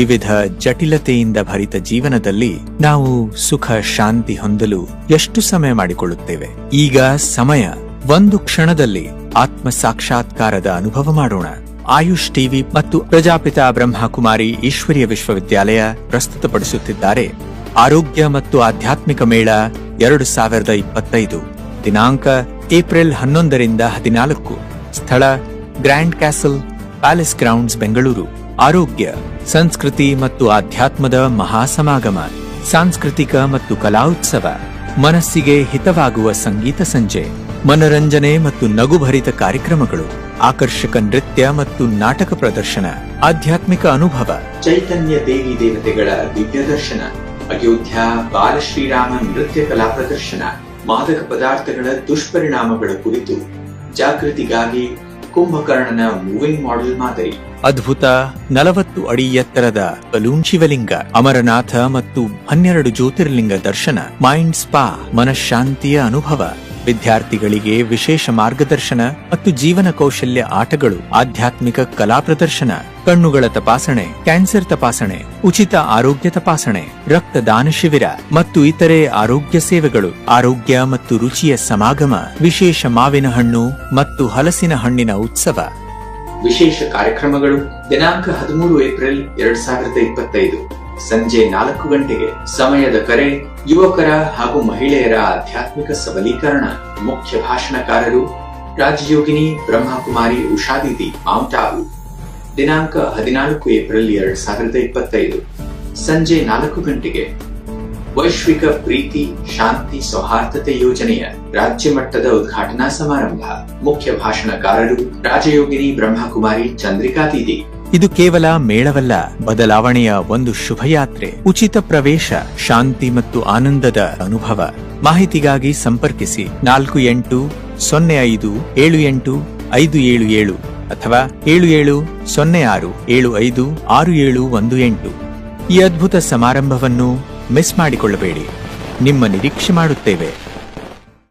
ವಿವಿಧ ಜಟಿಲತೆಯಿಂದ ಭರಿತ ಜೀವನದಲ್ಲಿ ನಾವು ಸುಖ, ಶಾಂತಿ ಹೊಂದಲು ಎಷ್ಟು ಸಮಯ ಮಾಡಿಕೊಳ್ಳುತ್ತೇವೆ? ಈಗ ಸಮಯ. ಒಂದು ಕ್ಷಣದಲ್ಲಿ ಆತ್ಮ ಸಾಕ್ಷಾತ್ಕಾರದ ಅನುಭವ ಮಾಡೋಣ. ಆಯುಷ್ ಟಿವಿ ಮತ್ತು ಪ್ರಜಾಪಿತ ಬ್ರಹ್ಮಕುಮಾರಿ ಈಶ್ವರೀಯ ವಿಶ್ವವಿದ್ಯಾಲಯ ಪ್ರಸ್ತುತಪಡಿಸುತ್ತಿದ್ದಾರೆ. ಆರೋಗ್ಯ ಮತ್ತು ಆಧ್ಯಾತ್ಮಿಕ ಮೇಳ ಎರಡು ಸಾವಿರದ ಇಪ್ಪತ್ತೈದು. ದಿನಾಂಕ ಏಪ್ರಿಲ್ ಹನ್ನೊಂದರಿಂದ ಹದಿನಾಲ್ಕು. ಸ್ಥಳ grand castle palace grounds, Bengaluru. ಆರೋಗ್ಯ. ಸಂಸ್ಕೃತಿ ಮತ್ತು ಆಧ್ಯಾತ್ಮದ ಮಹಾಸಮಾಗಮ, ಸಾಂಸ್ಕೃತಿಕ ಮತ್ತು ಕಲಾ ಉತ್ಸವ ಮನಸ್ಸಿಗೆ ಹಿತವಾಗುವ ಸಂಗೀತ ಸಂಜೆ, ಮನರಂಜನೆ ಮತ್ತು ನಗುಭರಿತ ಕಾರ್ಯಕ್ರಮಗಳು, ಆಕರ್ಷಕ ನೃತ್ಯ ಮತ್ತು ನಾಟಕ ಪ್ರದರ್ಶನ, ಆಧ್ಯಾತ್ಮಿಕ ಅನುಭವ. ಚೈತನ್ಯ ದೇವಿ ದೇವತೆಗಳ ದಿವ್ಯ ದರ್ಶನ ಅಯೋಧ್ಯ ಬಾಲಶ್ರೀರಾಮ ನೃತ್ಯ ಕಲಾ ಪ್ರದರ್ಶನ, ಮಾದಕ ಪದಾರ್ಥಗಳ ದುಷ್ಪರಿಣಾಮಗಳ ಕುರಿತು ಜಾಗೃತಿಗಾಗಿ ಕುಂಭಕರ್ಣನ ಮೂವಿಂಗ್ ಮಾಡೆಲ್ ಮಾದರಿ. ಅದ್ಭುತ ನಲವತ್ತು ಅಡಿ ಎತ್ತರದ ಬಲೂನ್ ಶಿವಲಿಂಗ, ಅಮರನಾಥ ಮತ್ತು ಹನ್ನೆರಡು ಜ್ಯೋತಿರ್ಲಿಂಗ ದರ್ಶನ ಮೈಂಡ್ ಸ್ಪಾ ಮನಃಶಾಂತಿಯ ಅನುಭವ. ವಿದ್ಯಾರ್ಥಿಗಳಿಗೆ ವಿಶೇಷ ಮಾರ್ಗದರ್ಶನ ಮತ್ತು ಜೀವನ ಕೌಶಲ್ಯ ಆಟಗಳು, ಆಧ್ಯಾತ್ಮಿಕ ಕಲಾ ಪ್ರದರ್ಶನ, ಕಣ್ಣುಗಳ ತಪಾಸಣೆ, ಕ್ಯಾನ್ಸರ್ ತಪಾಸಣೆ, ಉಚಿತ ಆರೋಗ್ಯ ತಪಾಸಣೆ, ರಕ್ತದಾನ ಶಿಬಿರ ಮತ್ತು ಇತರೆ ಆರೋಗ್ಯ ಸೇವೆಗಳು, ಆರೋಗ್ಯ ಮತ್ತು ರುಚಿಯ ಸಮಾಗಮ, ವಿಶೇಷ ಮಾವಿನ ಹಣ್ಣು ಮತ್ತು ಹಲಸಿನ ಹಣ್ಣಿನ ಉತ್ಸವ. ವಿಶೇಷ ಕಾರ್ಯಕ್ರಮಗಳು ದಿನಾಂಕ ಹದಿಮೂರು ಏಪ್ರಿಲ್ ಎರಡ್ ಸಾವಿರದ ಇಪ್ಪತ್ತೈದು. ಸಂಜೆ ನಾಲ್ಕು ಗಂಟೆಗೆ ಸಮಯದ ಕರೆ, ಯುವಕರ ಹಾಗೂ ಮಹಿಳೆಯರ ಆಧ್ಯಾತ್ಮಿಕ ಸಬಲೀಕರಣ. ಮುಖ್ಯ ಭಾಷಣಕಾರರು ರಾಜಯೋಗಿನಿ ಬ್ರಹ್ಮಕುಮಾರಿ ಉಷಾದಿದಿ ಆಬು ದಿನಾಂಕ ಹದಿನಾಲ್ಕು ಏಪ್ರಿಲ್ ಎರಡ್ ಸಾವಿರದ ಇಪ್ಪತ್ತೈದು. ಸಂಜೆ ನಾಲ್ಕು ಗಂಟೆಗೆ ವೈಶ್ವಿಕ ಪ್ರೀತಿ, ಶಾಂತಿ, ಸೌಹಾರ್ದತೆ ಯೋಜನೆಯ ರಾಜ್ಯ ಮಟ್ಟದ ಉದ್ಘಾಟನಾ ಸಮಾರಂಭ. ಮುಖ್ಯ ಭಾಷಣಕಾರರು ರಾಜಯೋಗಿನಿ ಬ್ರಹ್ಮಕುಮಾರಿ ಚಂದ್ರಿಕಾ ದೀದಿ ಇದು ಕೇವಲ ಮೇಳವಲ್ಲ, ಬದಲಾವಣೆಯ ಒಂದು ಶುಭಯಾತ್ರೆ. ಉಚಿತ ಪ್ರವೇಶ, ಶಾಂತಿ ಮತ್ತು ಆನಂದದ ಅನುಭವ. ಮಾಹಿತಿಗಾಗಿ ಸಂಪರ್ಕಿಸಿ ನಾಲ್ಕು ಎಂಟು ಸೊನ್ನೆ ಐದು ಏಳು ಎಂಟು ಐದು ಏಳು ಏಳು ಅಥವಾ ಏಳು ಏಳು ಸೊನ್ನೆ ಆರು ಏಳು ಐದು ಆರು ಏಳು ಒಂದು ಎಂಟು. ಈ ಅದ್ಭುತ ಸಮಾರಂಭವನ್ನು ಮಿಸ್ ಮಾಡಿಕೊಳ್ಳಬೇಡಿ. ನಿಮ್ಮ ನಿರೀಕ್ಷೆ ಮಾಡುತ್ತೇವೆ.